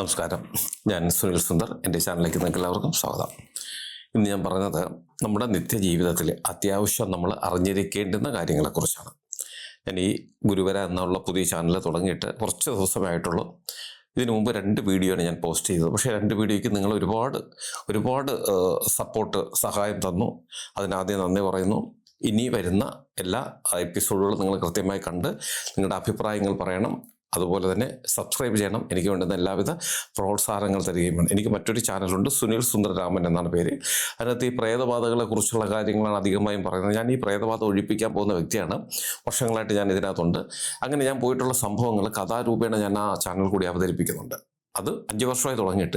നമസ്കാരം. ഞാൻ സുനിൽ സുന്ദർ എന്റെ ചാനലിലേക്ക് നിങ്ങൾക്ക് എല്ലാവർക്കും സ്വാഗതം. ഇന്ന് ഞാൻ പറഞ്ഞത് നമ്മുടെ നിത്യജീവിതത്തിൽ അത്യാവശ്യം നമ്മൾ അറിഞ്ഞിരിക്കേണ്ടുന്ന കാര്യങ്ങളെക്കുറിച്ചാണ്. ഞാൻ ഈ ഗുരുവര എന്നുള്ള പുതിയ ചാനൽ തുടങ്ങിയിട്ട് കുറച്ച് ദിവസമായിട്ടുള്ളൂ. ഇതിനു മുമ്പ് രണ്ട് വീഡിയോയാണ് ഞാൻ പോസ്റ്റ് ചെയ്തത്. പക്ഷേ രണ്ട് വീഡിയോയ്ക്ക് നിങ്ങൾ ഒരുപാട് ഒരുപാട് സപ്പോർട്ട് സഹായം തന്നു. അതിനാദ്യം നന്ദി പറയുന്നു. ഇനി വരുന്ന എല്ലാ എപ്പിസോഡുകളും നിങ്ങൾ കൃത്യമായി കണ്ട് നിങ്ങളുടെ അഭിപ്രായങ്ങൾ പറയണം. അതുപോലെ തന്നെ സബ്സ്ക്രൈബ് ചെയ്യണം. എനിക്ക് വേണ്ടുന്ന എല്ലാവിധ പ്രോത്സാഹനങ്ങൾ തരികയും വേണം. എനിക്ക് മറ്റൊരു ചാനലുണ്ട് സുനിൽ സുന്ദരരാമൻ എന്നാണ് പേര്. അതിനകത്ത് ഈ പ്രേതബാധകളെ കുറിച്ചുള്ള കാര്യങ്ങളാണ് അധികമായും പറയുന്നത്. ഞാൻ ഈ പ്രേതബാധ ഒഴിപ്പിക്കാൻ പോകുന്ന വ്യക്തിയാണ്. വർഷങ്ങളായിട്ട് ഞാൻ ഇതിനകത്തുണ്ട്. അങ്ങനെ ഞാൻ പോയിട്ടുള്ള സംഭവങ്ങൾ കഥാരൂപേണ ഞാൻ ആ ചാനൽ കൂടി അവതരിപ്പിക്കുന്നുണ്ട്. അത് അഞ്ച് വർഷമായി തുടങ്ങിയിട്ട്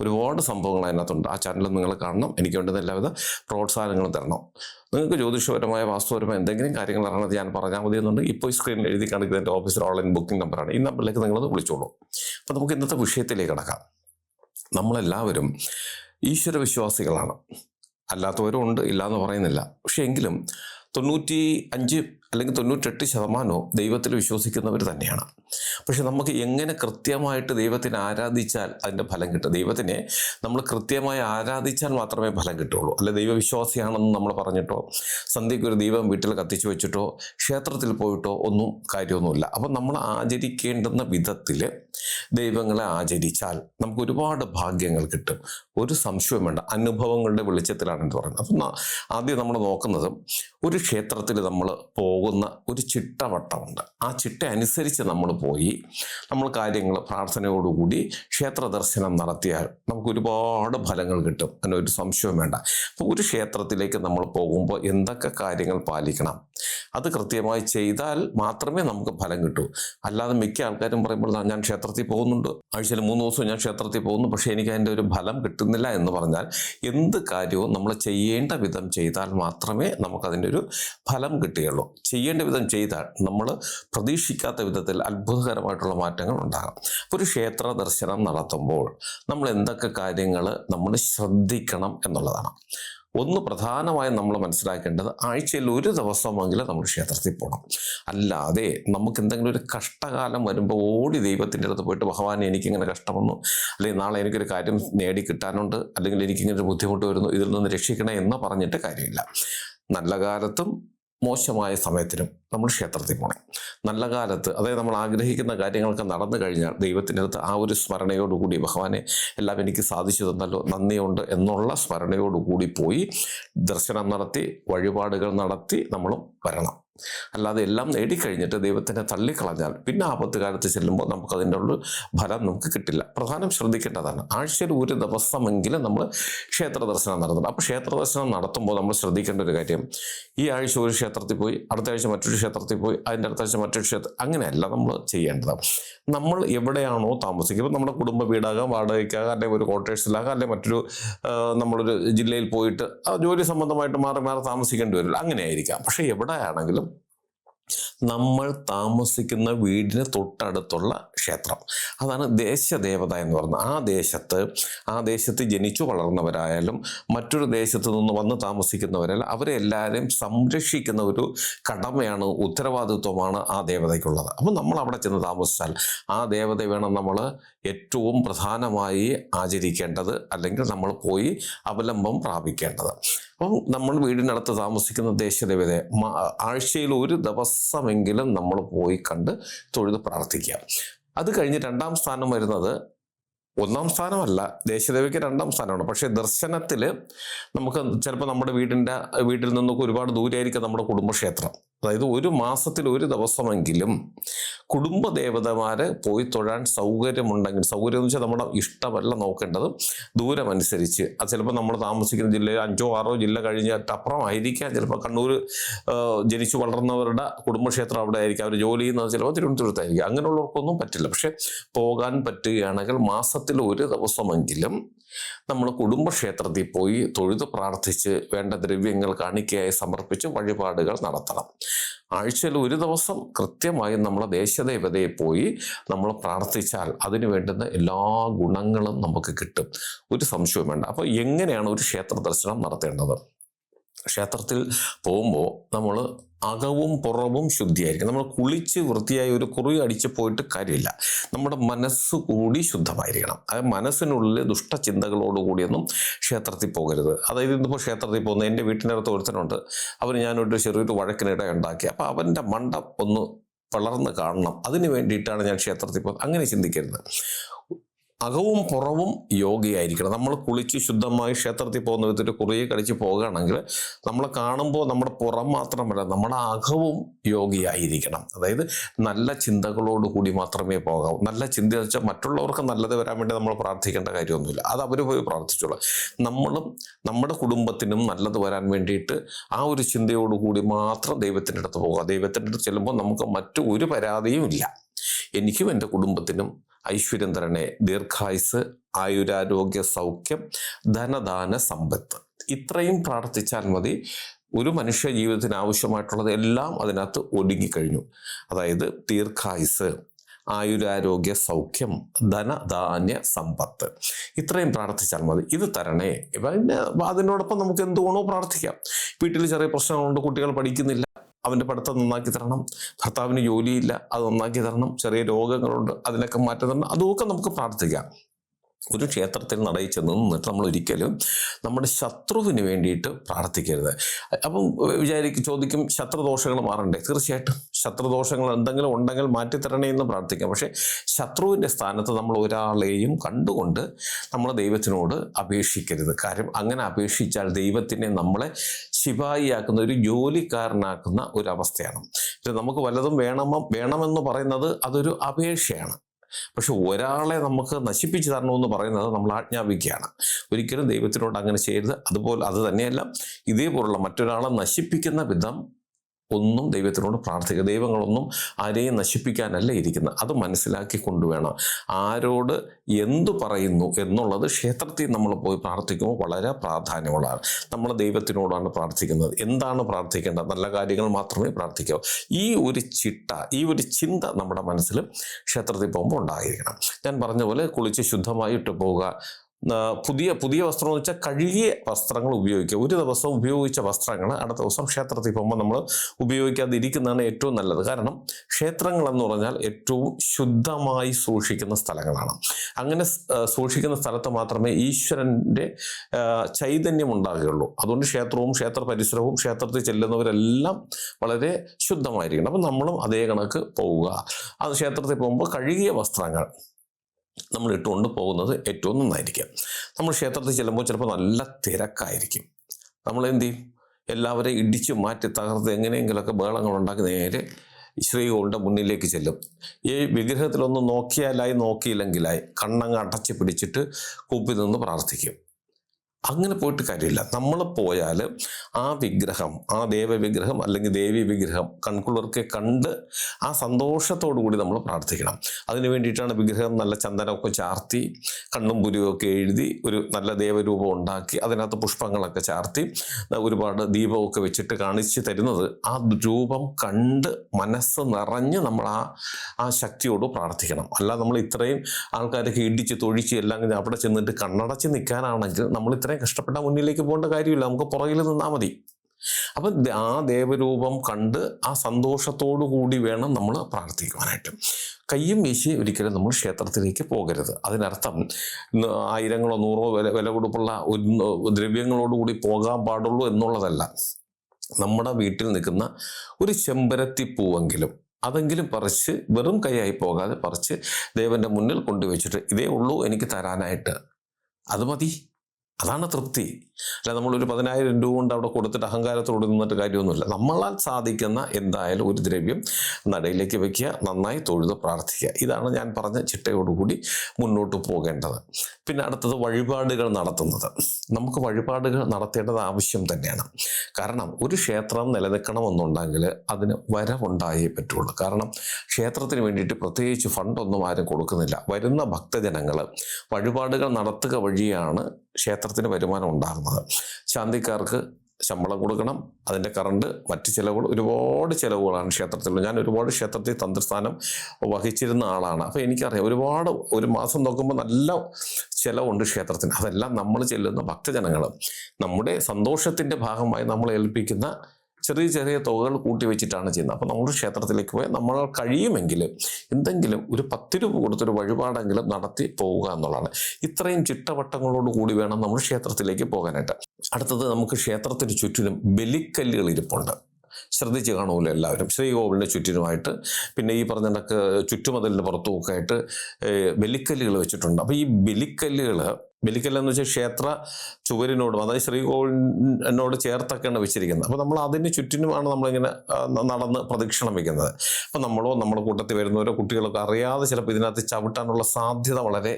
ഒരുപാട് സംഭവങ്ങൾ അതിനകത്തുണ്ട്. ആ ചാനൽ നിങ്ങൾ കാണണം. എനിക്ക് വേണ്ടുന്ന എല്ലാവിധ പ്രോത്സാഹനങ്ങളും തരണം. നിങ്ങൾക്ക് ജ്യോതിഷപരമായ വാസ്തുപരമായ എന്തെങ്കിലും കാര്യങ്ങൾ അറിയണത് ഞാൻ പറഞ്ഞാൽ മതി എന്നുണ്ട്. ഇപ്പോൾ ഈ സ്ക്രീനിൽ എഴുതി കാണിക്കുന്ന എന്റെ ഓഫീസിൽ ഓൺലൈൻ ബുക്കിംഗ് നമ്പറാണ് ഈ നമ്പറിലേക്ക് നിങ്ങളത് വിളിച്ചോളൂ. അപ്പോൾ നമുക്ക് ഇന്നത്തെ വിഷയത്തിലേക്ക് കിടക്കാം. നമ്മളെല്ലാവരും ഈശ്വര വിശ്വാസികളാണ്. അല്ലാത്തവരും ഉണ്ട് ഇല്ല എന്ന് പറയുന്നില്ല. പക്ഷേ എങ്കിലും തൊണ്ണൂറ്റി അഞ്ച് അല്ലെങ്കിൽ തൊണ്ണൂറ്റെട്ട് ശതമാനവും ദൈവത്തിൽ വിശ്വസിക്കുന്നവർ തന്നെയാണ്. പക്ഷെ നമുക്ക് എങ്ങനെ കൃത്യമായിട്ട് ദൈവത്തിനെ ആരാധിച്ചാൽ അതിന്റെ ഫലം കിട്ടും? ദൈവത്തിനെ നമ്മൾ കൃത്യമായി ആരാധിച്ചാൽ മാത്രമേ ഫലം കിട്ടുള്ളൂ അല്ലെ ദൈവവിശ്വാസിയാണെന്ന് നമ്മൾ പറഞ്ഞിട്ടോ സന്ധ്യയ്ക്ക് ഒരു ദൈവം വീട്ടിൽ കത്തിച്ചു വെച്ചിട്ടോ ക്ഷേത്രത്തിൽ പോയിട്ടോ ഒന്നും കാര്യമൊന്നുമില്ല. അപ്പം നമ്മൾ ആചരിക്കേണ്ടുന്ന വിധത്തിൽ ദൈവങ്ങളെ ആചരിച്ചാൽ നമുക്ക് ഒരുപാട് ഭാഗ്യങ്ങൾ കിട്ടും. ഒരു സംശയം വേണ്ട. അനുഭവങ്ങളുടെ വെളിച്ചത്തിലാണ് എന്ന് പറയുന്നത്. അപ്പം ആദ്യം നമ്മൾ നോക്കുന്നത് ഒരു ക്ഷേത്രത്തിൽ നമ്മൾ പോകുന്ന ഒരു ചിട്ടവട്ടമുണ്ട്. ആ ചിട്ട അനുസരിച്ച് നമ്മൾ പോയി നമ്മൾ കാര്യങ്ങൾ പ്രാർത്ഥനയോടുകൂടി ക്ഷേത്ര ദർശനം നടത്തിയാൽ നമുക്ക് ഒരുപാട് ഫലങ്ങൾ കിട്ടും. അതിന് ഒരു സംശയവും വേണ്ട. അപ്പോൾ ഒരു ക്ഷേത്രത്തിലേക്ക് നമ്മൾ പോകുമ്പോൾ എന്തൊക്കെ കാര്യങ്ങൾ പാലിക്കണം? അത് കൃത്യമായി ചെയ്താൽ മാത്രമേ നമുക്ക് ഫലം കിട്ടൂ. അല്ലാതെ മിക്ക ആൾക്കാരും പറയുമ്പോൾ "ദാ ഞാൻ ക്ഷേത്രത്തിൽ പോകുന്നുണ്ട്. ആഴ്ചയിൽ മൂന്ന് ദിവസം ഞാൻ ക്ഷേത്രത്തിൽ പോകുന്നു. പക്ഷേ എനിക്ക് അതിന്റെ ഒരു ഫലം കിട്ടുന്നില്ല എന്ന് പറഞ്ഞാൽ എന്ത് കാര്യവും നമ്മൾ ചെയ്യേണ്ട വിധം ചെയ്താൽ മാത്രമേ നമുക്കതിന്റെ ഒരു ഫലം കിട്ടുകയുള്ളൂ. ചെയ്യേണ്ട വിധം ചെയ്താൽ നമ്മൾ പ്രതീക്ഷിക്കാത്ത വിധത്തിൽ അത്ഭുതകരമായിട്ടുള്ള മാറ്റങ്ങൾ ഉണ്ടാകാം. അപ്പോൾ ഒരു ക്ഷേത്ര ദർശനം നടത്തുമ്പോൾ നമ്മൾ എന്തൊക്കെ കാര്യങ്ങൾ നമ്മൾ ശ്രദ്ധിക്കണം എന്നുള്ളതാണ്. ഒന്ന് പ്രധാനമായും നമ്മൾ മനസ്സിലാക്കേണ്ടത് ആഴ്ചയിൽ ഒരു ദിവസമെങ്കിലും നമ്മൾ ക്ഷേത്രത്തിൽ പോകണം. അല്ലാതെ നമുക്ക് എന്തെങ്കിലും ഒരു കഷ്ടകാലം വരുമ്പോൾ ഓടി ദൈവത്തിന്റെ അടുത്ത് പോയിട്ട് ഭഗവാൻ എനിക്കിങ്ങനെ കഷ്ടം വന്നു അല്ലെങ്കിൽ നാളെ എനിക്കൊരു കാര്യം നേടിക്കിട്ടാനുണ്ട് അല്ലെങ്കിൽ എനിക്കിങ്ങനെ ഒരു ബുദ്ധിമുട്ട് വരുന്നു ഇതിൽ നിന്ന് രക്ഷിക്കണേ എന്ന് പറഞ്ഞിട്ട് കാര്യമില്ല. നല്ല കാലത്തും മോശമായ സമയത്തിനും നമ്മൾ ക്ഷേത്രത്തിൽ പോകണം നല്ല കാലത്ത് അതായത് നമ്മൾ ആഗ്രഹിക്കുന്ന കാര്യങ്ങളൊക്കെ നടന്നു കഴിഞ്ഞാൽ ദൈവത്തിന്റെ അടുത്ത് ആ ഒരു സ്മരണയോടുകൂടി ഭഗവാനെ എല്ലാം എനിക്ക് സാധിച്ചു തന്നല്ലോ നന്ദിയുണ്ട് എന്നുള്ള സ്മരണയോടുകൂടി പോയി ദർശനം നടത്തി വഴിപാടുകൾ നടത്തി നമ്മളും വരണം. അല്ലാതെ എല്ലാം നേടിക്കഴിഞ്ഞിട്ട് ദൈവത്തിനെ തള്ളിക്കളഞ്ഞാൽ പിന്നെ ആപത്ത് കാലത്ത് ചെല്ലുമ്പോൾ നമുക്ക് അതിന്റെ ഉള്ള ഫലം നമുക്ക് കിട്ടില്ല. പ്രധാനം ശ്രദ്ധിക്കേണ്ടതാണ്. ആഴ്ചയിൽ ഒരു ദിവസമെങ്കിലും നമ്മൾ ക്ഷേത്ര ദർശനം നടത്തണം അപ്പോൾ ക്ഷേത്ര ദർശനം നടത്തുമ്പോൾ നമ്മൾ ശ്രദ്ധിക്കേണ്ട ഒരു കാര്യം ഈ ആഴ്ച ഒരു ക്ഷേത്രത്തിൽ പോയി അടുത്ത ആഴ്ച മറ്റൊരു ക്ഷേത്രത്തിൽ പോയി അതിന്റെ അടുത്ത ആഴ്ച മറ്റൊരു ക്ഷേത്രം അങ്ങനെയല്ല നമ്മൾ ചെയ്യേണ്ടത്. നമ്മൾ എവിടെയാണോ താമസിക്കുന്നത് നമ്മുടെ കുടുംബ വീടാകാം വാടകയ്ക്കാകാം അല്ലെങ്കിൽ ഒരു ക്വാർട്ടേഴ്സിലാകാം അല്ലെങ്കിൽ മറ്റൊരു നമ്മളൊരു ജില്ലയിൽ പോയിട്ട് ജോലി സംബന്ധമായിട്ട് മാറി മാറി താമസിക്കേണ്ടി വരില്ല. അങ്ങനെയായിരിക്കാം. പക്ഷേ എവിടെയാണെങ്കിലും നമ്മൾ താമസിക്കുന്ന വീടിന് തൊട്ടടുത്തുള്ള ക്ഷേത്രം. അതാണ് ദേശദേവത എന്ന് പറയുന്നത്. ആ ദേശത്ത് ആ ദേശത്ത് ജനിച്ചു വളർന്നവരായാലും മറ്റൊരു ദേശത്ത് നിന്ന് വന്ന് താമസിക്കുന്നവരായാലും അവരെ എല്ലാവരെയും സംരക്ഷിക്കുന്ന ഒരു കടമയാണ് ഉത്തരവാദിത്വമാണ് ആ ദേവതയ്ക്കുള്ളത്. അപ്പം നമ്മൾ അവിടെ ചെന്ന് താമസിച്ചാൽ ആ ദേവത വേണം നമ്മൾ ഏറ്റവും പ്രധാനമായി ആചരിക്കേണ്ടത് അല്ലെങ്കിൽ നമ്മൾ പോയി അവലംബം പ്രാപിക്കേണ്ടത്. അപ്പം നമ്മൾ വീടിനടുത്ത് താമസിക്കുന്ന ദേശദേവതയെ ആഴ്ചയിൽ ഒരു ദിവസമെങ്കിലും നമ്മൾ പോയി കണ്ട് തൊഴുത് പ്രാർത്ഥിക്കുക അത് കഴിഞ്ഞ് രണ്ടാം സ്ഥാനം വരുന്നത് ഒന്നാം സ്ഥാനമല്ല ദേശദേവിക്ക് രണ്ടാം സ്ഥാനമാണ്. പക്ഷേ ദർശനത്തിൽ നമുക്ക് ചിലപ്പോൾ നമ്മുടെ വീടിന്റെ വീട്ടിൽ നിന്നൊക്കെ ഒരുപാട് ദൂരെയായിരിക്കും നമ്മുടെ കുടുംബക്ഷേത്രം. അതായത് ഒരു മാസത്തിൽ ഒരു ദിവസമെങ്കിലും കുടുംബ ദേവതമാർ പോയി തൊഴാൻ സൗകര്യമുണ്ടെങ്കിൽ സൗകര്യം എന്ന് വെച്ചാൽ നമ്മുടെ ഇഷ്ടമല്ല നോക്കേണ്ടത് ദൂരമനുസരിച്ച്. അത് ചിലപ്പോൾ നമ്മൾ താമസിക്കുന്ന ജില്ലയിൽ അഞ്ചോ ആറോ ജില്ല കഴിഞ്ഞിട്ട് അപ്പുറമായിരിക്കാം. ചിലപ്പോൾ കണ്ണൂർ ജനിച്ചു വളർന്നവരുടെ കുടുംബക്ഷേത്രം അവിടെ ആയിരിക്കും. അവർ ജോലി ചെയ്യുന്നത് ചിലപ്പോൾ തിരുവനന്തപുരത്തായിരിക്കും. അങ്ങനെയുള്ളവർക്കൊന്നും പറ്റില്ല. പക്ഷെ പോകാൻ പറ്റുകയാണെങ്കിൽ മാസത്തിൽ ഒരു ദിവസമെങ്കിലും നമ്മൾ കുടുംബക്ഷേത്രത്തിൽ പോയി തൊഴുത് പ്രാർത്ഥിച്ച് വേണ്ട ദ്രവ്യങ്ങൾ കാണിക്കയായി സമർപ്പിച്ച് വഴിപാടുകൾ നടത്തണം. ആഴ്ചയിൽ ഒരു ദിവസം കൃത്യമായി നമ്മൾ ദേശദേവതയെ പോയി നമ്മൾ പ്രാർത്ഥിച്ചാൽ അതിന് വേണ്ടുന്ന എല്ലാ ഗുണങ്ങളും നമുക്ക് കിട്ടും. ഒരു സംശയവും വേണ്ട. അപ്പോൾ എങ്ങനെയാണ് ഒരു ക്ഷേത്ര ദർശനം നടത്തേണ്ടത്? ക്ഷേത്രത്തിൽ പോകുമ്പോൾ നമ്മൾ അകവും പുറവും ശുദ്ധിയായിരിക്കും. നമ്മൾ കുളിച്ച് വൃത്തിയായി ഒരു കുറി അടിച്ച് പോയിട്ട് കാര്യമില്ല. നമ്മുടെ മനസ്സ് കൂടി ശുദ്ധമായിരിക്കണം. അത് മനസ്സിനുള്ളിൽ ദുഷ്ടചിന്തകളോടുകൂടിയൊന്നും ക്ഷേത്രത്തിൽ പോകരുത്. അതായത് ഇന്നിപ്പോൾ ക്ഷേത്രത്തിൽ പോകുന്നത് എന്റെ വീട്ടിനടുത്ത് ഒരുത്തനുണ്ട്. അവന് ഞാനൊരു ചെറിയൊരു വഴക്കിനിട ഉണ്ടാക്കി. അപ്പോൾ അവന്റെ മണ്ട ഒന്ന് വളർന്ന് കാണണം. അതിന് വേണ്ടിയിട്ടാണ് ഞാൻ ക്ഷേത്രത്തിൽ പോകുന്നത്. അങ്ങനെ ചിന്തിക്കരുത്. അകവും പുറവും യോഗയായിരിക്കണം. നമ്മൾ കുളിച്ച് ശുദ്ധമായി ക്ഷേത്രത്തിൽ പോകുന്ന വിധത്തിൽ കുറിയെ കളിച്ച് പോകുകയാണെങ്കിൽ നമ്മൾ കാണുമ്പോൾ നമ്മുടെ പുറം മാത്രമല്ല നമ്മുടെ അകവും യോഗിയായിരിക്കണം. അതായത് നല്ല ചിന്തകളോട് കൂടി മാത്രമേ പോകാവൂ. നല്ല ചിന്ത വെച്ചാൽ മറ്റുള്ളവർക്ക് നല്ലത് വരാൻ വേണ്ടി നമ്മൾ പ്രാർത്ഥിക്കേണ്ട കാര്യമൊന്നുമില്ല. അത് അവർ പോയി പ്രാർത്ഥിച്ചോളാം. നമ്മളും നമ്മുടെ കുടുംബത്തിനും നല്ലത് വരാൻ വേണ്ടിയിട്ട് ആ ഒരു ചിന്തയോടുകൂടി മാത്രം ദൈവത്തിന്റെ അടുത്ത് പോകുക ദൈവത്തിന്റെ അടുത്ത് ചെല്ലുമ്പോൾ നമുക്ക് മറ്റു ഒരു പരാതിയും ഇല്ല. എനിക്കും എന്റെ കുടുംബത്തിനും ഐശ്വര്യം തരണേ ദീർഘായുസ് ആയുരാരോഗ്യ സൗഖ്യം ധനദാന സമ്പത്ത്. ഇത്രയും പ്രാർത്ഥിച്ചാൽ മതി. ഒരു മനുഷ്യ ജീവിതത്തിന് ആവശ്യമായിട്ടുള്ളത് എല്ലാം അതിനകത്ത് ഒടുങ്ങിക്കഴിഞ്ഞു അതായത് ദീർഘായുസ് ആയുരാരോഗ്യ സൗഖ്യം ധനധാന്യ സമ്പത്ത്. ഇത്രയും പ്രാർത്ഥിച്ചാൽ മതി. ഇത് തരണേ. പിന്നെ അതിനോടൊപ്പം നമുക്ക് എന്തുകൊണ്ടോ പ്രാർത്ഥിക്കാം. വീട്ടിൽ ചെറിയ പ്രശ്നങ്ങളുണ്ട് കുട്ടികൾ പഠിക്കുന്നില്ല. അവന്റെ പഠിത്തം നന്നാക്കി തരണം. ഭർത്താവിന് ജോലിയില്ല അത് നന്നാക്കി തരണം. ചെറിയ രോഗങ്ങളുണ്ട് അതിനൊക്കെ മാറ്റം തരണം. അതുമൊക്കെ നമുക്ക് പ്രാർത്ഥിക്കാം. ഒരു ക്ഷേത്രത്തിൽ നടയിൽ ചെന്ന് നിന്നിട്ട് നമ്മൾ ഒരിക്കലും നമ്മുടെ ശത്രുവിന് വേണ്ടിയിട്ട് പ്രാർത്ഥിക്കരുത്. അപ്പം വിചാരിക്കും ചോദിക്കും ശത്രുദോഷങ്ങൾ മാറണ്ടേ? തീർച്ചയായിട്ടും. ശത്രുദോഷങ്ങൾ എന്തെങ്കിലും ഉണ്ടെങ്കിൽ മാറ്റിത്തരണേ എന്ന് പ്രാർത്ഥിക്കാം. പക്ഷേ ശത്രുവിന്റെ സ്ഥാനത്ത് നമ്മൾ ഒരാളെയും കണ്ടുകൊണ്ട് നമ്മൾ ദൈവത്തിനോട് അപേക്ഷിക്കരുത്. കാര്യം അങ്ങനെ അപേക്ഷിച്ചാൽ ദൈവത്തിനെ നമ്മളെ ശിപായിയാക്കുന്ന ഒരു ജോലിക്കാരനാക്കുന്ന ഒരു അവസ്ഥയാണ് നമുക്ക് വല്ലതും വേണമോ വേണമെന്ന് പറയുന്നത് അതൊരു അപേക്ഷയാണ്. പക്ഷെ ഒരാളെ നമുക്ക് നശിപ്പിച്ചു തരണമെന്ന് പറയുന്നത് നമ്മൾ ആജ്ഞാപിക്കുകയാണ്. ഒരിക്കലും ദൈവത്തിനോട് അങ്ങനെ ചെയ്യരുത്. അതുപോലെ അത് തന്നെയല്ല ഇതേപോലുള്ള മറ്റൊരാളെ നശിപ്പിക്കുന്ന വിധം ഒന്നും ദൈവത്തിനോട് പ്രാർത്ഥിക്കുക. ദൈവങ്ങളൊന്നും ആരെയും നശിപ്പിക്കാനല്ല ഇരിക്കുന്നത്. അത് മനസ്സിലാക്കി കൊണ്ടുവേണം. ആരോട് എന്തു പറയുന്നു എന്നുള്ളത് ക്ഷേത്രത്തിൽ നമ്മൾ പോയി പ്രാർത്ഥിക്കുമ്പോൾ വളരെ പ്രാധാന്യമുള്ളതാണ്. നമ്മൾ ദൈവത്തിനോടാണ് പ്രാർത്ഥിക്കുന്നത്. എന്താണ് പ്രാർത്ഥിക്കേണ്ടത്? നല്ല കാര്യങ്ങൾ മാത്രമേ പ്രാർത്ഥിക്കാവൂ ഈ ഒരു ചിട്ട ഈ ഒരു ചിന്ത നമ്മുടെ മനസ്സിൽ ക്ഷേത്രത്തിൽ പോകുമ്പോൾ ഉണ്ടായിരിക്കണം. ഞാൻ പറഞ്ഞ പോലെ കുളിച്ച് ശുദ്ധമായിട്ട് പോവുക. പുതിയ പുതിയ വസ്ത്രം എന്ന് വെച്ചാൽ കഴുകിയ വസ്ത്രങ്ങൾ ഉപയോഗിക്കുക. ഒരു ദിവസം ഉപയോഗിച്ച വസ്ത്രങ്ങൾ അടുത്ത ദിവസം ക്ഷേത്രത്തിൽ പോകുമ്പോൾ നമ്മൾ ഉപയോഗിക്കാതിരിക്കുന്നതാണ് ഏറ്റവും നല്ലത്. കാരണം ക്ഷേത്രങ്ങൾ എന്ന് പറഞ്ഞാൽ ഏറ്റവും ശുദ്ധമായി സൂക്ഷിക്കുന്ന സ്ഥലങ്ങളാണ്. അങ്ങനെ സൂക്ഷിക്കുന്ന സ്ഥലത്ത് മാത്രമേ ഈശ്വരന്റെ ചൈതന്യം ഉണ്ടാകുകയുള്ളൂ. അതുകൊണ്ട് ക്ഷേത്രവും ക്ഷേത്ര പരിസരവും ക്ഷേത്രത്തിൽ ചെല്ലുന്നവരെല്ലാം വളരെ ശുദ്ധമായിരിക്കണം. അപ്പം നമ്മളും അതേ കണക്ക് പോവുക. അത് ക്ഷേത്രത്തിൽ പോകുമ്പോൾ കഴുകിയ വസ്ത്രങ്ങൾ. നമ്മൾ ഇട്ടുകൊണ്ട് പോകുന്നത് ഏറ്റവും നന്നായിരിക്കും. നമ്മൾ ക്ഷേത്രത്തിൽ ചെല്ലുമ്പോൾ ചിലപ്പോൾ നല്ല തിരക്കായിരിക്കും. നമ്മൾ എന്ത് ചെയ്യും? എല്ലാവരെയും ഇടിച്ചു മാറ്റി തകർത്ത് എങ്ങനെയെങ്കിലുമൊക്കെ ബഹളങ്ങൾ ഉണ്ടാക്കി നേരെ ശ്രീകോളിന്റെ മുന്നിലേക്ക് ചെല്ലും. ഈ വിഗ്രഹത്തിലൊന്ന് നോക്കിയാലായി നോക്കിയില്ലെങ്കിലായി കണ്ണങ്ങ് അടച്ച് പിടിച്ചിട്ട് കൂപ്പി നിന്ന് പ്രാർത്ഥിക്കും. അങ്ങനെ പോയിട്ട് കാര്യമില്ല. നമ്മൾ പോയാൽ ആ വിഗ്രഹം ആ ദേവവിഗ്രഹം അല്ലെങ്കിൽ ദേവി വിഗ്രഹം കൺകുളിർക്കെ കണ്ട് ആ സന്തോഷത്തോടു കൂടി നമ്മൾ പ്രാർത്ഥിക്കണം. അതിനു വേണ്ടിയിട്ടാണ് വിഗ്രഹം നല്ല ചന്ദനമൊക്കെ ചാർത്തി കണ്ണും പുരിയൊക്കെ എഴുതി ഒരു നല്ല ദേവരൂപം ഉണ്ടാക്കി അതിനകത്ത് പുഷ്പങ്ങളൊക്കെ ചാർത്തി ഒരുപാട് ദീപമൊക്കെ വെച്ചിട്ട് കാണിച്ച് തരുന്നത് ആ രൂപം കണ്ട് മനസ്സ് നിറഞ്ഞ് നമ്മൾ ആ ആ ശക്തിയോട് പ്രാർത്ഥിക്കണം. അല്ല നമ്മൾ ഇത്രയും ആൾക്കാരൊക്കെ ഇടിച്ച് തൊഴിച്ച് എല്ലാം അവിടെ ചെന്നിട്ട് കണ്ണടച്ച് നിൽക്കാനാണെങ്കിൽ നമ്മൾ ഇത്രയും കഷ്ടപ്പെട്ട മുന്നിലേക്ക് പോകേണ്ട കാര്യമില്ല. നമുക്ക് പുറകിൽ നിന്നാൽ മതി. അപ്പം ആ ദേവരൂപം കണ്ട് ആ സന്തോഷത്തോടു കൂടി വേണം നമ്മൾ പ്രാർത്ഥിക്കുവാനായിട്ട്. കയ്യും വീശി ഒരിക്കലും നമ്മൾ ക്ഷേത്രത്തിലേക്ക് പോകരുത്. അതിനർത്ഥം ആയിരങ്ങളോ നൂറോ വില വില കൊടുപ്പുള്ള ദ്രവ്യങ്ങളോടുകൂടി പോകാൻ പാടുള്ളൂ എന്നുള്ളതല്ല. നമ്മുടെ വീട്ടിൽ നിൽക്കുന്ന ഒരു ചെമ്പരത്തി പൂവെങ്കിലും അതെങ്കിലും പറിച്ച് വെറും കൈയായി പോകാതെ പറിച്ച് ദേവന്റെ മുന്നിൽ കൊണ്ടുവച്ചിട്ട് ഇതേ ഉള്ളൂ എനിക്ക് തരാനായിട്ട്. അത് മതി. അതാണ് തൃപ്തി അല്ല നമ്മളൊരു പതിനായിരം രൂപ കൊണ്ട് അവിടെ കൊടുത്തിട്ട് അഹങ്കാരത്തോട് നിന്നിട്ട് കാര്യമൊന്നുമില്ല. നമ്മളാൽ സാധിക്കുന്ന എന്തായാലും ഒരു ദ്രവ്യം നടയിലേക്ക് വെക്കുക നന്നായി തൊഴുത് പ്രാർത്ഥിക്കുക. ഇതാണ് ഞാൻ പറഞ്ഞ ചിട്ടയോടുകൂടി മുന്നോട്ട് പോകേണ്ടത്. പിന്നെ അടുത്തത് വഴിപാടുകൾ നടത്തുന്നത്. നമുക്ക് വഴിപാടുകൾ നടത്തേണ്ടത് ആവശ്യം തന്നെയാണ്. കാരണം ഒരു ക്ഷേത്രം നിലനിൽക്കണമെന്നുണ്ടെങ്കിൽ അതിന് വരവുണ്ടായേ പറ്റുള്ളൂ. കാരണം ക്ഷേത്രത്തിന് വേണ്ടിയിട്ട് പ്രത്യേകിച്ച് ഫണ്ടൊന്നും ആരും കൊടുക്കുന്നില്ല. വരുന്ന ഭക്തജനങ്ങൾ വഴിപാടുകൾ നടത്തുക വഴിയാണ് ക്ഷേത്രത്തിന് വരുമാനം ഉണ്ടാകുന്നത്. ശാന്തിക്കാർക്ക് ശമ്പളം കൊടുക്കണം. അതിന്റെ കറണ്ട് മറ്റ് ചിലവുകൾ ഒരുപാട് ചിലവുകളാണ് ക്ഷേത്രത്തിൽ. ഞാൻ ഒരുപാട് ക്ഷേത്രത്തിൽ തന്ത്രസ്ഥാനം വഹിച്ചിരുന്ന ആളാണ്. അപ്പോൾ എനിക്കറിയാം ഒരുപാട് ഒരു മാസം നോക്കുമ്പോൾ നല്ല ചിലവുണ്ട് ക്ഷേത്രത്തിന്. അതെല്ലാം നമ്മൾ ചെല്ലുന്ന ഭക്തജനങ്ങൾ നമ്മുടെ സന്തോഷത്തിന്റെ ഭാഗമായി നമ്മൾ ഏൽപ്പിക്കുന്ന ചെറിയ ചെറിയ തുകകൾ കൂട്ടി വെച്ചിട്ടാണ് ചെയ്യുന്നത്. അപ്പോൾ നമ്മൾ ക്ഷേത്രത്തിലേക്ക് പോയി നമ്മൾ കഴിയുമെങ്കിൽ എന്തെങ്കിലും ഒരു പത്ത് രൂപ കൊടുത്തൊരു വഴിപാടെങ്കിലും നടത്തി പോവുക എന്നുള്ളതാണ്. ഇത്രയും ചിട്ടവട്ടങ്ങളോട് കൂടി വേണം നമ്മൾ ക്ഷേത്രത്തിലേക്ക് പോകാനായിട്ട്. അടുത്തത് നമുക്ക് ക്ഷേത്രത്തിന് ചുറ്റിനും ബലിക്കല്ലുകൾ ഇരിപ്പുണ്ട്. ശ്രദ്ധിച്ച് കാണുമല്ലോ എല്ലാവരും. ശ്രീകോവിലിന് ചുറ്റിനുമായിട്ട്. പിന്നെ ഈ പറഞ്ഞ കണക്ക് ചുറ്റുമതിലിന്റെ പുറത്തുമൊക്കെ ആയിട്ട് ബലിക്കല്ലുകൾ വെച്ചിട്ടുണ്ട്. അപ്പോൾ ഈ ബലിക്കല്ലുകൾ ബലിക്കല്ലെന്ന് വെച്ചാൽ ക്ഷേത്ര ചുവരിനോടും അതായത് ശ്രീകോവിലിനോട് ചേർത്തൊക്കെയാണ് വെച്ചിരിക്കുന്നത്. അപ്പോൾ നമ്മൾ അതിന് ചുറ്റിനുമാണ് നമ്മളിങ്ങനെ നടന്ന് പ്രദക്ഷിണം വെക്കുന്നത്. അപ്പോൾ നമ്മളോ നമ്മുടെ കൂട്ടത്തിൽ വരുന്നവരോ കുട്ടികളൊക്കെ അറിയാതെ ചിലപ്പോൾ ഇതിനകത്ത് ചവിട്ടാനുള്ള സാധ്യത വളരെ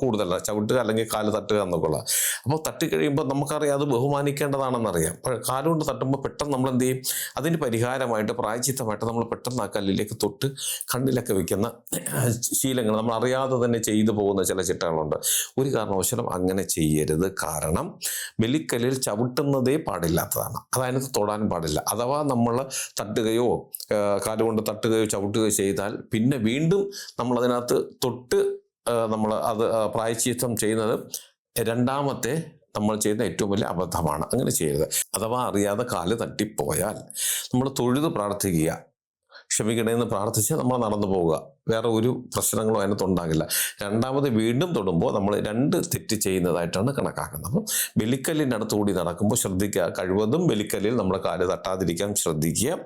കൂടുതലാണ് ചവിട്ടുക അല്ലെങ്കിൽ കാൽ തട്ടുക എന്നൊക്കെയുള്ള. അപ്പോൾ തട്ടിക്കഴിയുമ്പോൾ നമുക്കറിയാം അത് ബഹുമാനിക്കേണ്ടതാണെന്നറിയാം. കാലുകൊണ്ട് തട്ടുമ്പോൾ പെട്ടെന്ന് നമ്മൾ എന്ത് ചെയ്യും? അതിന് പരിഹാരമായിട്ട് പ്രായച്ചിത്തമായിട്ട് നമ്മൾ പെട്ടെന്ന് ആ കല്ലിലേക്ക് തൊട്ട് കണ്ണിലൊക്കെ വെക്കുന്ന ശീലങ്ങൾ നമ്മൾ അറിയാതെ തന്നെ ചെയ്തു പോകുന്ന ചില ചിട്ടകളുണ്ട്. ഒരു കാരണവശാലും അങ്ങനെ ചെയ്യരുത്. കാരണം ബലിക്കല്ലിൽ ചവിട്ടുന്നതേ പാടില്ലാത്തതാണ്. അതായത് തൊടാൻ പാടില്ല. അഥവാ നമ്മൾ തട്ടുകയോ കാലുകൊണ്ട് തട്ടുകയോ ചവിട്ടുകയോ ചെയ്താൽ പിന്നെ വീണ്ടും നമ്മൾ അതിനകത്ത് തൊട്ട് നമ്മൾ അത് പ്രായച്ചീത്തം ചെയ്യുന്നത് രണ്ടാമത്തെ നമ്മൾ ചെയ്യുന്ന ഏറ്റവും വലിയ അബദ്ധമാണ്. അങ്ങനെ ചെയ്യരുത്. അഥവാ അറിയാതെ കാൽ തട്ടിപ്പോയാൽ നമ്മൾ തൊഴുത് പ്രാർത്ഥിക്കുക. ക്ഷമിക്കണമെന്ന് പ്രാർത്ഥിച്ച് നമ്മൾ നടന്നു പോവുക. വേറെ ഒരു പ്രശ്നങ്ങളും അതിനകത്തുണ്ടാകില്ല രണ്ടാമത് വീണ്ടും തൊടുമ്പോൾ നമ്മൾ രണ്ട് തെറ്റ് ചെയ്യുന്നതായിട്ടാണ് കണക്കാക്കുന്നത്. അപ്പം അടുത്ത് കൂടി നടക്കുമ്പോൾ ശ്രദ്ധിക്കുക. കഴിവതും ബലിക്കല്ലിൽ നമ്മൾ കാൽ തട്ടാതിരിക്കാൻ ശ്രദ്ധിക്കുക.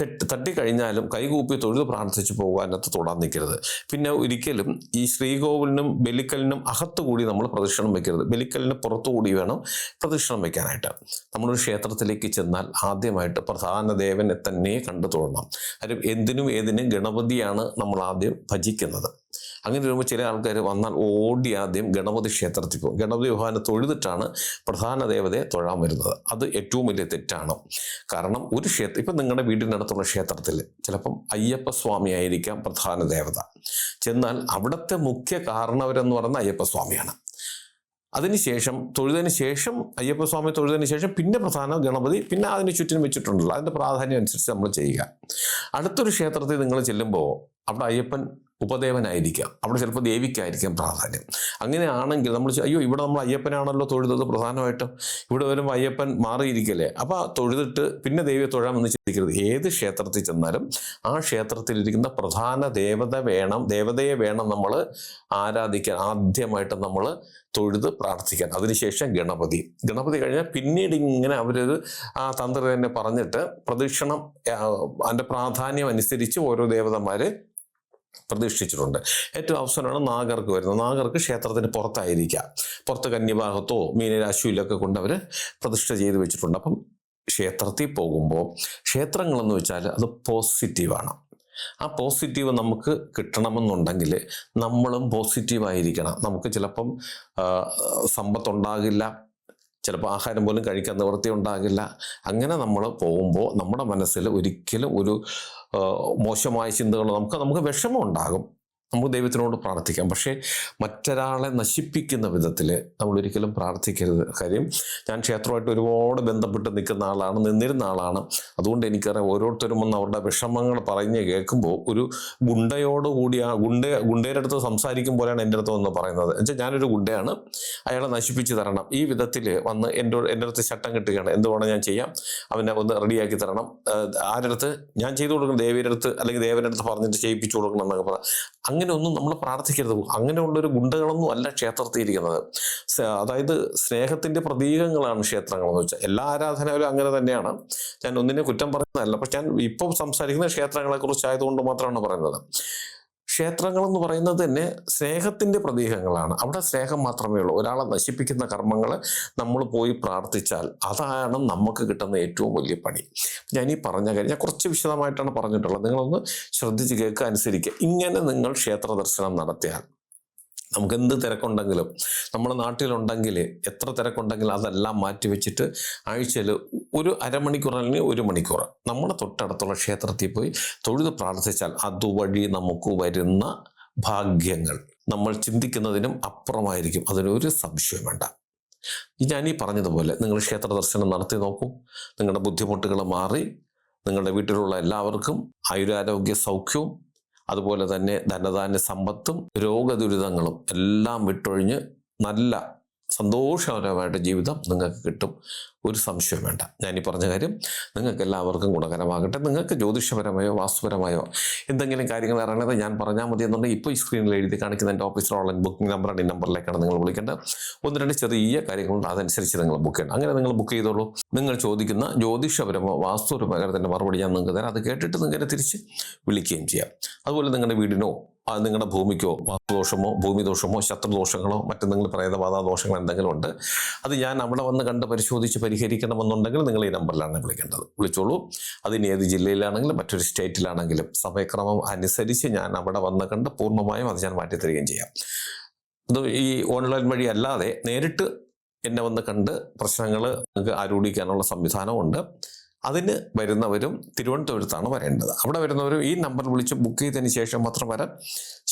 തെറ്റ് തട്ടിക്കഴിഞ്ഞാലും കൈകൂപ്പി തൊഴുത് പ്രാർത്ഥിച്ച് പോകുക അതിനകത്ത് തൊടാൻ നിൽക്കരുത്. പിന്നെ ഒരിക്കലും ഈ ശ്രീകോവിലിനും ബലിക്കലിനും അകത്തുകൂടി നമ്മൾ പ്രദക്ഷിണം വെക്കരുത്. ബലിക്കലിന് പുറത്തുകൂടി വേണം പ്രദക്ഷിണം വെക്കാനായിട്ട്. നമ്മളൊരു ക്ഷേത്രത്തിലേക്ക് ചെന്നാൽ ആദ്യമായിട്ട് പ്രധാന ദേവനെ തന്നെ കണ്ടു തൊഴണം. കാര്യം എന്തിനും ഏതിനും ഗണപതിയാണ് നമ്മൾ ആദ്യം ഭജിക്കുന്നത്. അങ്ങനെ വരുമ്പോൾ ചില ആൾക്കാർ വന്നാൽ ഓടി ആദ്യം ഗണപതി ക്ഷേത്രത്തിൽ പോകും. ഗണപതി ഭഗവാനെ തൊഴുതിട്ടാണ് പ്രധാന ദേവതയെ തൊഴാൻ വരുന്നത്. അത് ഏറ്റവും വലിയ തെറ്റാണ്. കാരണം ഒരു ക്ഷേത്രം ഇപ്പം നിങ്ങളുടെ വീടിനടുത്തുള്ള ക്ഷേത്രത്തിൽ ചിലപ്പം അയ്യപ്പ ആയിരിക്കാം പ്രധാന ദേവത. ചെന്നാൽ അവിടുത്തെ മുഖ്യ കാരണവരെന്ന് പറയുന്ന അയ്യപ്പസ്വാമിയാണ്. അതിനുശേഷം തൊഴുതിന് ശേഷം അയ്യപ്പ സ്വാമി തൊഴുതിന് ശേഷം പിന്നെ പ്രധാന ഗണപതി പിന്നെ അതിന് ചുറ്റിനും വെച്ചിട്ടുണ്ടല്ലോ. അതിന്റെ പ്രാധാന്യം അനുസരിച്ച് നമ്മൾ ചെയ്യുക. അടുത്തൊരു ക്ഷേത്രത്തിൽ നിങ്ങൾ ചെല്ലുമ്പോൾ അവിടെ അയ്യപ്പൻ ഉപദേവനായിരിക്കാം. അവിടെ ചിലപ്പോൾ ദേവിക്കായിരിക്കാം പ്രാധാന്യം. അങ്ങനെയാണെങ്കിൽ നമ്മൾ അയ്യോ ഇവിടെ നമ്മൾ അയ്യപ്പനാണല്ലോ തൊഴുതത് പ്രധാനമായിട്ടും. ഇവിടെ വരുമ്പോൾ അയ്യപ്പൻ മാറിയിരിക്കല്ലേ? അപ്പോൾ തൊഴുതിട്ട് പിന്നെ ദേവിയെ തൊഴാമെന്ന് ചിന്തിക്കരുത്. ഏത് ക്ഷേത്രത്തിൽ ചെന്നാലും ആ ക്ഷേത്രത്തിലിരിക്കുന്ന പ്രധാന ദേവത വേണം. ദേവതയെ വേണം നമ്മൾ ആരാധിക്കാൻ ആദ്യമായിട്ട് നമ്മൾ തൊഴുത് പ്രാർത്ഥിക്കാൻ. അതിനുശേഷം ഗണപതി. ഗണപതി കഴിഞ്ഞാൽ പിന്നീട് ഇങ്ങനെ അവരത് ആ തന്ത്രി തന്നെ പറഞ്ഞിട്ട് പ്രദക്ഷിണം അതിന്റെ പ്രാധാന്യം അനുസരിച്ച് ഓരോ ദേവതന്മാരെ പ്രതിഷ്ഠിച്ചിട്ടുണ്ട് ഏറ്റവും അവസരമാണ് നാഗർക്ക് വരുന്നത്. നാഗർക്ക് ക്ഷേത്രത്തിന് പുറത്തായിരിക്കാം. പുറത്ത് കന്യഭാഗത്തോ മീനരാശിയിലൊക്കെ കൊണ്ട് അവർ പ്രതിഷ്ഠ ചെയ്ത് വെച്ചിട്ടുണ്ട്. അപ്പം ക്ഷേത്രത്തിൽ പോകുമ്പോൾ ക്ഷേത്രങ്ങളെന്ന് വെച്ചാൽ അത് പോസിറ്റീവാണ്. ആ പോസിറ്റീവ് നമുക്ക് കിട്ടണമെന്നുണ്ടെങ്കിൽ നമ്മളും പോസിറ്റീവായിരിക്കണം. നമുക്ക് ചിലപ്പം സമ്പത്തുണ്ടാകില്ല. ചിലപ്പോൾ ആഹാരം പോലും കഴിക്കാൻ നിവൃത്തി ഉണ്ടാകില്ല. അങ്ങനെ നമ്മൾ പോകുമ്പോൾ നമ്മുടെ മനസ്സിൽ ഒരിക്കലും ഒരു മോശമായ ചിന്തകൾ നമുക്ക് നമുക്ക് വിഷമം ഉണ്ടാകും. നമുക്ക് ദൈവത്തിനോട് പ്രാർത്ഥിക്കാം. പക്ഷേ മറ്റൊരാളെ നശിപ്പിക്കുന്ന വിധത്തിൽ നമ്മൾ ഒരിക്കലും പ്രാർത്ഥിക്കരുത്. കാര്യം ഞാൻ ക്ഷേത്രമായിട്ട് ഒരുപാട് ബന്ധപ്പെട്ട് നിൽക്കുന്ന ആളാണ് നിന്നിരുന്ന ആളാണ്. അതുകൊണ്ട് എനിക്കറിയാം ഓരോരുത്തരും വന്ന് അവരുടെ വിഷമങ്ങൾ പറഞ്ഞ് കേൾക്കുമ്പോൾ ഒരു ഗുണ്ടയോട് കൂടി ആ ഗുണ്ട ഗുണ്ടയുടെ അടുത്ത് സംസാരിക്കും പോലെയാണ് എന്റെ അടുത്ത് വന്ന് പറയുന്നത്. എന്നുവെച്ചാൽ ഞാനൊരു ഗുണ്ടയാണ്. അയാളെ നശിപ്പിച്ച് തരണം. ഈ വിധത്തിൽ വന്ന് എന്റെ എന്റെ അടുത്ത് ചട്ടം കിട്ടുകയാണ്. എന്ത് വേണം ഞാൻ ചെയ്യാം. അവനെ ഒന്ന് റെഡിയാക്കി തരണം. ആരുടെ അടുത്ത്? ഞാൻ ചെയ്തു കൊടുക്കണം. ദേവിയുടെ അടുത്ത് അല്ലെങ്കിൽ ദേവന്റെ അടുത്ത് പറഞ്ഞിട്ട് ചെയ്യിപ്പിച്ചു കൊടുക്കണം എന്നൊക്കെ പറയാം അങ്ങനെ ഒന്നും നമ്മൾ പ്രാർത്ഥിക്കരുത്. അങ്ങനെയുള്ളൊരു ഗുണ്ടകളൊന്നും അല്ല ക്ഷേത്രത്തിയിരിക്കുന്നത് അതായത് സ്നേഹത്തിന്റെ പ്രതീകങ്ങളാണ് ക്ഷേത്രങ്ങളെന്ന് വെച്ചാൽ. എല്ലാ ആരാധനകളും അങ്ങനെ തന്നെയാണ്. ഞാൻ ഒന്നിനെ കുറ്റം പറയുന്നതല്ല പക്ഷെ ഞാൻ ഇപ്പോൾ സംസാരിക്കുന്ന ക്ഷേത്രങ്ങളെക്കുറിച്ച് കുറിച്ചായതുകൊണ്ട് മാത്രമാണ് പറയുന്നത്. ക്ഷേത്രങ്ങൾ എന്ന് പറയുന്നത് തന്നെ സ്നേഹത്തിന്റെ പ്രതീകങ്ങളാണ്. അവിടെ സ്നേഹം മാത്രമേ ഉള്ളൂ. ഒരാളെ നശിപ്പിക്കുന്ന കർമ്മങ്ങൾ നമ്മൾ പോയി പ്രാർത്ഥിച്ചാൽ അതാണ് നമുക്ക് കിട്ടുന്ന ഏറ്റവും വലിയ പണി. ഞാൻ ഈ പറഞ്ഞ കാര്യം ഞാൻ കുറച്ച് വിശദമായിട്ടാണ് പറഞ്ഞിട്ടുള്ളത്. നിങ്ങളൊന്ന് ശ്രദ്ധിച്ച് കേൾക്കുക അനുസരിക്കുക. ഇങ്ങനെ നിങ്ങൾ ക്ഷേത്ര ദർശനം നടത്തിയാൽ നമുക്ക് എന്ത് തിരക്കുണ്ടെങ്കിലും നമ്മുടെ നാട്ടിലുണ്ടെങ്കിൽ എത്ര തിരക്കുണ്ടെങ്കിലും അതെല്ലാം മാറ്റി വെച്ചിട്ട് ആഴ്ചയിൽ ഒരു അരമണിക്കൂർ അല്ലെങ്കിൽ ഒരു മണിക്കൂർ നമ്മുടെ തൊട്ടടുത്തുള്ള ക്ഷേത്രത്തിൽ പോയി തൊഴുത് പ്രാർത്ഥിച്ചാൽ അതുവഴി നമുക്ക് വരുന്ന ഭാഗ്യങ്ങൾ നമ്മൾ ചിന്തിക്കുന്നതിനും അപ്പുറമായിരിക്കും. അതിനൊരു സംശയം വേണ്ട. ഞാൻ ഈ പറഞ്ഞതുപോലെ നിങ്ങൾ ക്ഷേത്ര ദർശനം നടത്തി നോക്കൂ. നിങ്ങളുടെ ബുദ്ധിമുട്ടുകൾ മാറി. നിങ്ങളുടെ വീട്ടിലുള്ള എല്ലാവർക്കും ആയുരാരോഗ്യ സൗഖ്യവും അതുപോലെ തന്നെ ധനധാന്യ സമ്പത്തും രോഗദുരിതങ്ങളും എല്ലാം വിട്ടൊഴിഞ്ഞ് നല്ല സന്തോഷകരമായിട്ട് ജീവിതം നിങ്ങൾക്ക് കിട്ടും. ഒരു സംശയം വേണ്ട. ഞാനീ പറഞ്ഞ കാര്യം നിങ്ങൾക്ക് എല്ലാവർക്കും ഗുണകരമാകട്ടെ. നിങ്ങൾക്ക് ജ്യോതിഷപരമായോ വാസ്തുപരമായോ എന്തെങ്കിലും കാര്യങ്ങൾ അറിയണത് ഞാൻ പറഞ്ഞാൽ മതി എന്നുണ്ടെങ്കിൽ ഇപ്പോൾ ഈ സ്ക്രീനിൽ എഴുതി കാണിക്കുന്ന എന്റെ ഓഫീസിൽ ഓൺലൈൻ ബുക്കിംഗ് നമ്പറാണ് ഈ നമ്പറിലേക്കാണ് നിങ്ങൾ വിളിക്കേണ്ടത്. ഒന്ന് രണ്ട് ചെറിയ കാര്യങ്ങളുണ്ട്. അതനുസരിച്ച് നിങ്ങൾ ബുക്ക് ചെയ്യണം. അങ്ങനെ നിങ്ങൾ ബുക്ക് ചെയ്തോളൂ. നിങ്ങൾ ചോദിക്കുന്ന ജ്യോതിഷപരമോ വാസ്തുപരമോ കാര്യത്തിന്റെ മറുപടി ഞാൻ നിങ്ങൾക്ക് തരാം. അത് കേട്ടിട്ട് നിങ്ങൾ തിരിച്ച് വിളിക്കുകയും ചെയ്യാം. അതുപോലെ നിങ്ങളുടെ വീടിനോ അത് നിങ്ങളുടെ ഭൂമിക്കോ വാസ്തുദോഷമോ ഭൂമിദോഷമോ ശത്രുദോഷങ്ങളോ മറ്റെന്തെങ്കിലും പ്രേതബാധ ദോഷങ്ങൾ എന്തെങ്കിലും ഉണ്ട് അത് ഞാൻ അവിടെ വന്ന് കണ്ട് പരിശോധിച്ച് പരിഹരിക്കണമെന്നുണ്ടെങ്കിൽ നിങ്ങൾ ഈ നമ്പറിലാണ് വിളിക്കേണ്ടത്. വിളിച്ചോളൂ. അതിന് ഏത് ജില്ലയിലാണെങ്കിലും മറ്റൊരു സ്റ്റേറ്റിലാണെങ്കിലും സമയക്രമം അനുസരിച്ച് ഞാൻ അവിടെ വന്ന് കണ്ട് പൂർണമായും അത് ഞാൻ മാറ്റിത്തരികയും ചെയ്യാം. ഇത് ഈ ഓൺലൈൻ വഴി അല്ലാതെ നേരിട്ട് എന്നെ വന്ന് കണ്ട് പ്രശ്നങ്ങൾ നിങ്ങൾക്ക് ആരൂഢിക്കാനുള്ള സംവിധാനമുണ്ട് അതിന് വരുന്നവരും തിരുവനന്തപുരത്താണ് വരേണ്ടത്. അവിടെ വരുന്നവരും ഈ നമ്പർ വിളിച്ച് ബുക്ക് ചെയ്തതിന് ശേഷം മാത്രം വരാൻ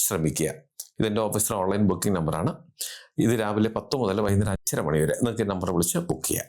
ശ്രമിക്കുക. ഇതെന്റെ ഓഫീസിലെ ഓൺലൈൻ ബുക്കിംഗ് നമ്പറാണ് ഇത് രാവിലെ പത്ത് മുതൽ വൈകുന്നേരം അഞ്ചര മണി വരെ നിങ്ങൾക്ക് നമ്പർ വിളിച്ച് ബുക്ക് ചെയ്യാം.